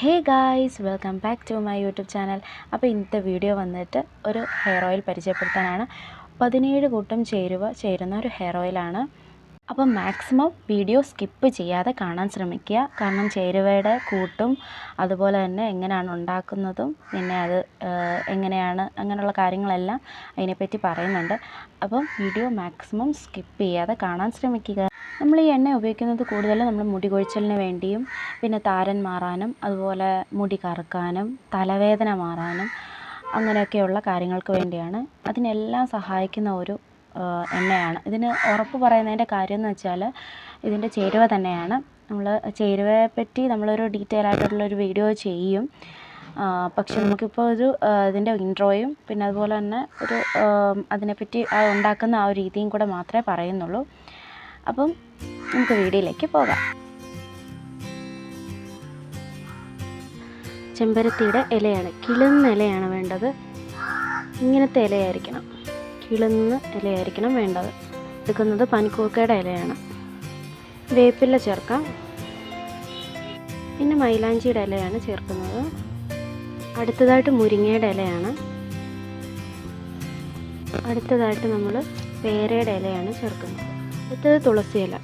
Hey guys welcome back to my YouTube channel അപ്പോൾ ഇന്നത്തെ video വന്നിട്ട് ഒരു ഹെയർ ഓയിൽ പരിചയപ്പെടുത്താനാണ്. പതിനേഴ് കൂട്ടം ചേരുവ ചേരുന്ന ഒരു ഹെയർ ഓയിലാണ് അപ്പം മാക്സിമം വീഡിയോ സ്കിപ്പ് ചെയ്യാതെ കാണാൻ ശ്രമിക്കുക. കാരണം ചേരുവയുടെ കൂട്ടും അതുപോലെ തന്നെ എങ്ങനെയാണ് ഉണ്ടാക്കുന്നതും പിന്നെ അത് എങ്ങനെയാണ് അങ്ങനെയുള്ള കാര്യങ്ങളെല്ലാം അതിനെപ്പറ്റി പറയുന്നുണ്ട്. അപ്പം വീഡിയോ മാക്സിമം സ്കിപ്പ് ചെയ്യാതെ കാണാൻ ശ്രമിക്കുക. നമ്മൾ ഈ എണ്ണ ഉപയോഗിക്കുന്നത് കൂടുതലും നമ്മൾ മുടി കൊഴിച്ചലിന് വേണ്ടിയും പിന്നെ താരൻ മാറാനും അതുപോലെ മുടി കറുക്കാനും തലവേദന മാറാനും അങ്ങനെയൊക്കെയുള്ള കാര്യങ്ങൾക്ക് വേണ്ടിയാണ്. അതിനെല്ലാം സഹായിക്കുന്ന ഒരു എണ്ണയാണ്. ഇതിന് ഉറപ്പ് പറയുന്നതിന്റെ കാര്യം എന്ന് വെച്ചാൽ ഇതിന്റെ ചേരുവ തന്നെയാണ്. നമ്മൾ ചേരുവയെ പറ്റി നമ്മളൊരു ഡീറ്റെയിൽ ആയിട്ടുള്ളൊരു വീഡിയോ ചെയ്യും. പക്ഷെ നമുക്കിപ്പോൾ ഒരു ഇതിന്റെ ഇൻട്രോയും പിന്നെ അതുപോലെ തന്നെ ഒരു അതിനെപ്പറ്റി ഉണ്ടാക്കുന്ന ആ ഒരു രീതിയും കൂടെ മാത്രമേ പറയുന്നുള്ളൂ. അപ്പം നമുക്ക് വീഡിയോയിലേക്ക് പോകാം. ചെമ്പരത്തിയുടെ ഇലയാണ്. കിളുന്ന ഇലയാണ് വേണ്ടത്. ഇങ്ങനത്തെ ഇലയായിരിക്കണം. കിളുന്ന ഇലയായിരിക്കണം വേണ്ടത്. എടുക്കുന്നത് പനിക്കൂക്കയുടെ ഇലയാണ്. വേപ്പില ചേർക്കാം. പിന്നെ മൈലാഞ്ചിയുടെ ഇലയാണ് ചേർക്കുന്നത്. അടുത്തതായിട്ട് മുരിങ്ങയുടെ ഇലയാണ്. അടുത്തതായിട്ട് നമ്മൾ പേരയുടെ ഇലയാണ് ചേർക്കുന്നത്. അടുത്തത് തുളസി ഇല.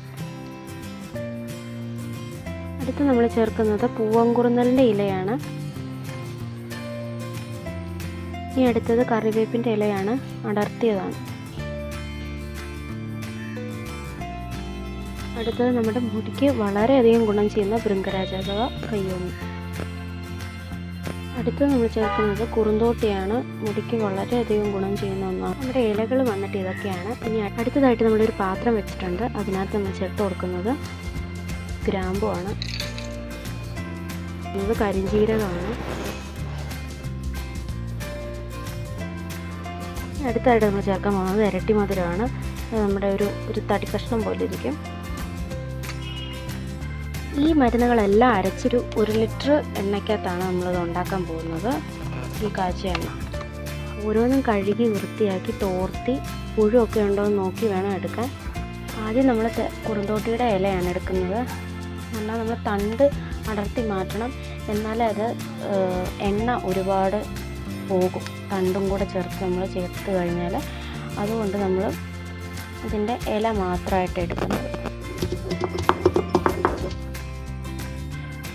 അടുത്ത് നമ്മൾ ചേർക്കുന്നത് പൂവങ്കുറുന്നലിന്റെ ഇലയാണ്. ഇനി അടുത്തത് കറിവേപ്പിന്റെ ഇലയാണ് അടർത്തിയതാണ്. അടുത്തത് നമ്മുടെ മുടിക്ക് വളരെയധികം ഗുണം ചെയ്യുന്ന ഭൃംഗരാജ അഥവാ അടുത്തത് നമ്മൾ ചേർക്കുന്നത് കുറുന്തോട്ടിയാണ്. മുടിക്ക് വളരെയധികം ഗുണം ചെയ്യുന്ന ഒന്നാണ്. നമ്മുടെ ഇലകൾ വന്നിട്ട് ഇതൊക്കെയാണ്. ഇനി അടുത്തതായിട്ട് നമ്മളൊരു പാത്രം വെച്ചിട്ടുണ്ട്. അതിനകത്ത് നമ്മൾ ചേർത്ത് കൊടുക്കുന്നത് ഗ്രാമ്പുമാണ് ഇത് കരിഞ്ജീരകമാണ് അടുത്തായിട്ട് നമ്മൾ ചേർക്കാൻ പോകുന്നത് ഇരട്ടി മധുരമാണ്. നമ്മുടെ ഒരു ഒരു തടി കഷ്ണം പോലെ ഇരിക്കും. ഈ മരുന്നുകളെല്ലാം അരച്ചൊരു ഒരു ലിറ്റർ എണ്ണയ്ക്കകത്താണ് നമ്മളിത് ഉണ്ടാക്കാൻ പോകുന്നത്. ഈ കാച്ചിയ എണ്ണ. ഓരോന്നും കഴുകി വൃത്തിയാക്കി തോർത്തി പുഴുവൊക്കെ ഉണ്ടോ എന്ന് നോക്കി വേണം എടുക്കാൻ. ആദ്യം നമ്മൾ കുറുന്തോട്ടിയുടെ ഇലയാണ് എടുക്കുന്നത്. എന്നാൽ നമ്മൾ തണ്ട് അടർത്തി മാറ്റണം. എന്നാലേ അത് എണ്ണ ഒരുപാട് പോകും. തണ്ടും കൂടെ ചേർത്ത് നമ്മൾ ചേർത്ത് കഴിഞ്ഞാൽ അതുകൊണ്ട് നമ്മൾ ഇതിന്റെ ഇല മാത്രമായിട്ട് എടുക്കുന്നത്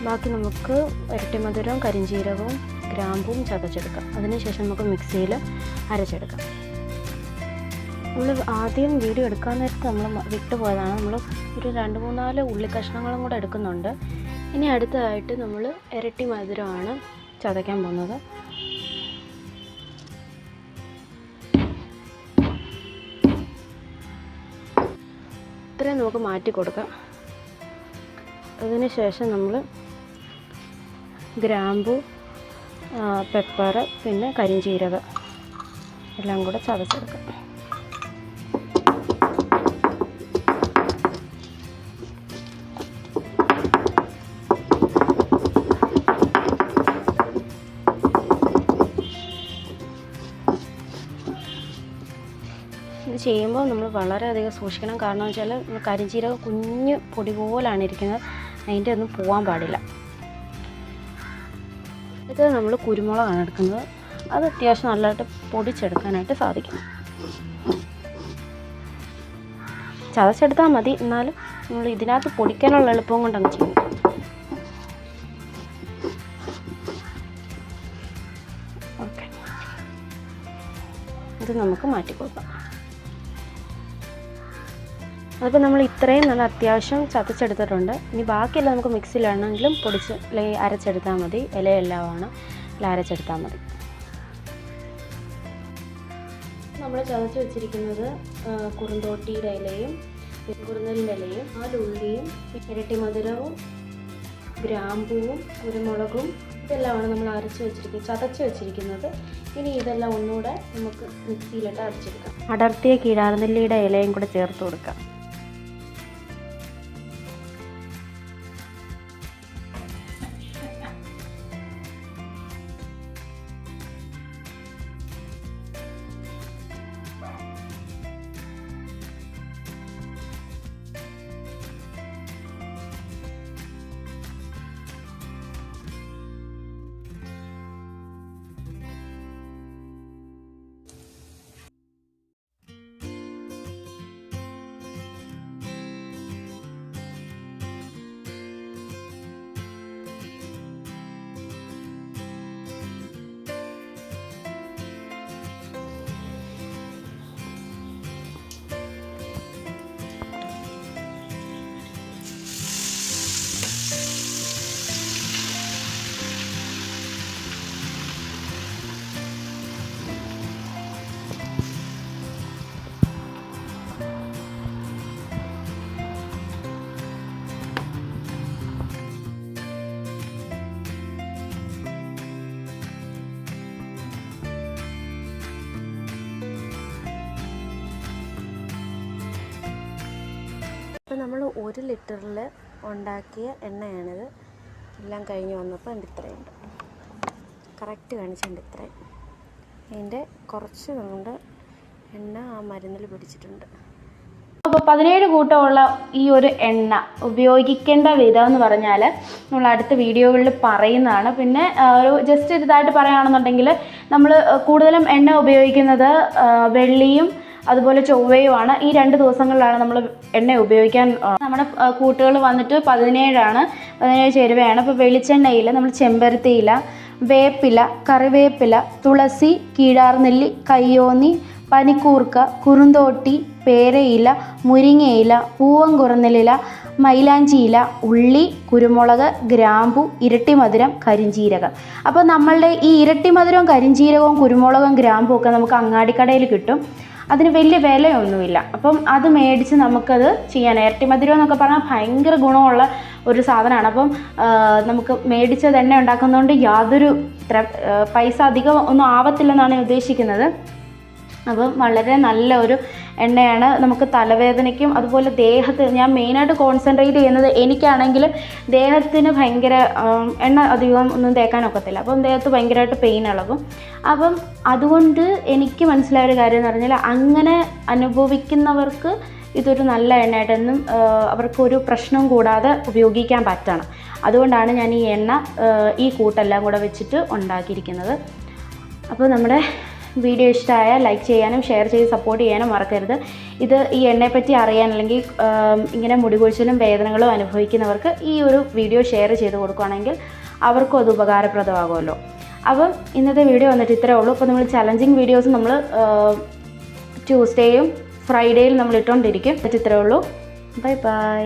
ബാക്കി നമുക്ക് ഇരട്ടിമധുരവും കരിഞ്ചീരകവും ഗ്രാമ്പും ചതച്ചെടുക്കാം. അതിനുശേഷം നമുക്ക് മിക്സിയിൽ അരച്ചെടുക്കാം. നമ്മൾ ആദ്യം വീഡിയോ എടുക്കാൻ നേരത്ത് നമ്മൾ വിട്ടുപോയതാണ് നമ്മൾ ഒരു രണ്ട് മൂന്നാൽ ഉള്ളി കഷ്ണങ്ങളും കൂടെ എടുക്കുന്നുണ്ട്. ഇനി അടുത്തതായിട്ട് നമ്മൾ ഇരട്ടി മധുരമാണ് ചതയ്ക്കാൻ പോകുന്നത്. ഇത്രയും നമുക്ക് മാറ്റി കൊടുക്കാം. അതിന് ശേഷം നമ്മൾ ഗ്രാമ്പു പെപ്പർ പിന്നെ കരിഞ്ചീരകം എല്ലാം കൂടെ ചതച്ചെടുക്കാം. ചെയ്യുമ്പോൾ നമ്മൾ വളരെയധികം സൂക്ഷിക്കണം. കാരണം വെച്ചാൽ കരിഞ്ചീരകം കുഞ്ഞ് പൊടി പോലാണ് ഇരിക്കുന്നത്. അതിന്റെ ഒന്നും പോകാൻ പാടില്ല. ഇത് നമ്മൾ കുരുമുളകാണ് എടുക്കുന്നത്. അത് അത്യാവശ്യം നല്ലതായിട്ട് പൊടിച്ചെടുക്കാനായിട്ട് സാധിക്കും. ചതച്ചെടുത്താൽ മതി. എന്നാലും നമ്മൾ ഇതിനകത്ത് പൊടിക്കാനുള്ള എളുപ്പം കൊണ്ടാണ് ചെയ്യുന്നത് ചെയ്യും. ഓക്കെ. ഇത് നമുക്ക് മാറ്റി കൊടുക്കാം അതിപ്പോൾ നമ്മൾ ഇത്രയും നല്ല അത്യാവശ്യം ചതച്ചെടുത്തിട്ടുണ്ട്. ഇനി ബാക്കിയെല്ലാം നമുക്ക് മിക്സിയിലാണെങ്കിലും പൊടിച്ച് അല്ലെങ്കിൽ അരച്ചെടുത്താൽ മതി. ഇലയെല്ലാമാണ് അല്ലെങ്കിൽ അരച്ചെടുത്താൽ മതി. നമ്മൾ ചതച്ച് വെച്ചിരിക്കുന്നത് കുറുന്തോട്ടിയുടെ ഇലയും കുറുന്നലിന്റെ ഇലയും നാലുള്ളിയും ഇരട്ടി മധുരവും ഗ്രാമ്പൂവും കുരുമുളകും ഇതെല്ലാമാണ് നമ്മൾ അരച്ച് വെച്ചിരിക്കുന്നത് ചതച്ച് വെച്ചിരിക്കുന്നത്. ഇനി ഇതെല്ലാം ഒന്നുകൂടെ നമുക്ക് മിക്സിയിലിട്ട് അരച്ചെടുക്കാം. അടർത്തിയ കീഴാർനെല്ലിയുടെ ഇലയും കൂടെ ചേർത്ത് കൊടുക്കാം. അപ്പോൾ നമ്മൾ ഒരു ലിറ്ററിൽ ഉണ്ടാക്കിയ എണ്ണയാണിത്. എല്ലാം കഴിഞ്ഞ് വന്നപ്പോൾ എന്റെ ഇത്രയുണ്ട് കറക്റ്റ് കാണിച്ചുണ്ട് ഇത്രയും. അതിന്റെ കുറച്ച് കൊണ്ട് എണ്ണ ആ മരുന്നിൽ പിടിച്ചിട്ടുണ്ട്. അപ്പോൾ പതിനേഴ് കൂട്ടമുള്ള ഈ ഒരു എണ്ണ ഉപയോഗിക്കേണ്ട വിധം എന്ന് പറഞ്ഞാൽ നമ്മൾ അടുത്ത വീഡിയോകളിൽ പറയുന്നതാണ്. പിന്നെ ഒരു ജസ്റ്റ് ഒരു ഇതായിട്ട് പറയുകയാണെന്നുണ്ടെങ്കിൽ നമ്മൾ കൂടുതലും എണ്ണ ഉപയോഗിക്കുന്നത് വെള്ളിയും അതുപോലെ ചൊവ്വയുമാണ്. ഈ രണ്ട് ദിവസങ്ങളിലാണ് നമ്മൾ എണ്ണ ഉപയോഗിക്കാൻ നമ്മുടെ കൂട്ടുകൾ വന്നിട്ട് പതിനേഴാണ്. പതിനേഴ് ചേരുവയാണ്. അപ്പോൾ വെളിച്ചെണ്ണയിൽ നമ്മൾ ചെമ്പരത്തിയില വേപ്പില കറിവേപ്പില തുളസി കീഴാർനെല്ലി കയ്യോന്നി പനിക്കൂർക്ക കുറുന്തോട്ടി പേരയില മുരിങ്ങയില പൂവൻകുറന്നലില മൈലാഞ്ചിയില ഉള്ളി കുരുമുളക് ഗ്രാമ്പു ഇരട്ടിമധുരം കരിഞ്ചീരകം. അപ്പോൾ നമ്മളുടെ ഈ ഇരട്ടിമധുരവും കരിഞ്ചീരകവും കുരുമുളകും ഗ്രാമ്പും ഒക്കെ നമുക്ക് അങ്ങാടിക്കടയിൽ കിട്ടും. അതിന് വലിയ വിലയൊന്നുമില്ല. അപ്പം അത് മേടിച്ച് നമുക്കത് ചെയ്യാൻ ഇരട്ടി മധുരം എന്നൊക്കെ പറഞ്ഞാൽ ഭയങ്കര ഗുണമുള്ള ഒരു സാധനമാണ്. അപ്പം നമുക്ക് മേടിച്ചത് എണ്ണ ഉണ്ടാക്കുന്നതുകൊണ്ട് യാതൊരു പൈസ അധികം ഒന്നും ആവത്തില്ലെന്നാണ് ഞാൻ ഉദ്ദേശിക്കുന്നത്. അപ്പം വളരെ നല്ല ഒരു എണ്ണയാണ്. നമുക്ക് തലവേദനയ്ക്കും അതുപോലെ ദേഹത്ത് ഞാൻ മെയിനായിട്ട് കോൺസെൻട്രേറ്റ് ചെയ്യുന്നത് എനിക്കാണെങ്കിൽ ദേഹത്തിന് ഭയങ്കര എണ്ണ അധികം ഒന്നും തേക്കാനൊക്കത്തില്ല അപ്പം ദേഹത്ത് ഭയങ്കരമായിട്ട് പെയിൻ ഇളകും. അപ്പം അതുകൊണ്ട് എനിക്ക് മനസ്സിലായ ഒരു കാര്യം എന്ന് പറഞ്ഞാൽ അങ്ങനെ അനുഭവിക്കുന്നവർക്ക് ഇതൊരു നല്ല എണ്ണയായിട്ടൊന്നും അവർക്കൊരു പ്രശ്നം കൂടാതെ ഉപയോഗിക്കാൻ പറ്റണം. അതുകൊണ്ടാണ് ഞാൻ ഈ എണ്ണ ഈ കൂട്ടെല്ലാം കൂടെ വെച്ചിട്ട് ഉണ്ടാക്കിയിരിക്കുന്നത്. അപ്പോൾ നമ്മുടെ വീഡിയോ ഇഷ്ടമായാൽ ലൈക്ക് ചെയ്യാനും ഷെയർ ചെയ്ത് സപ്പോർട്ട് ചെയ്യാനും മറക്കരുത്. ഇത് ഈ എണ്ണയെപ്പറ്റി അറിയാൻ അല്ലെങ്കിൽ ഇങ്ങനെ മുടികൊഴിച്ചിലും വേദനകളും അനുഭവിക്കുന്നവർക്ക് ഈ ഒരു വീഡിയോ ഷെയർ ചെയ്ത് കൊടുക്കുകയാണെങ്കിൽ അവർക്കും അത് ഉപകാരപ്രദമാകുമല്ലോ. അപ്പം ഇന്നത്തെ വീഡിയോ വന്നിട്ട് ഇത്രേ ഉള്ളൂ. അപ്പോൾ നമ്മൾ ചലഞ്ചിങ് വീഡിയോസ് നമ്മൾ ട്യൂസ്ഡേയും ഫ്രൈഡേയും നമ്മൾ ഇട്ടുകൊണ്ടിരിക്കും. ഇത്രേ ഉള്ളൂ. Bye bye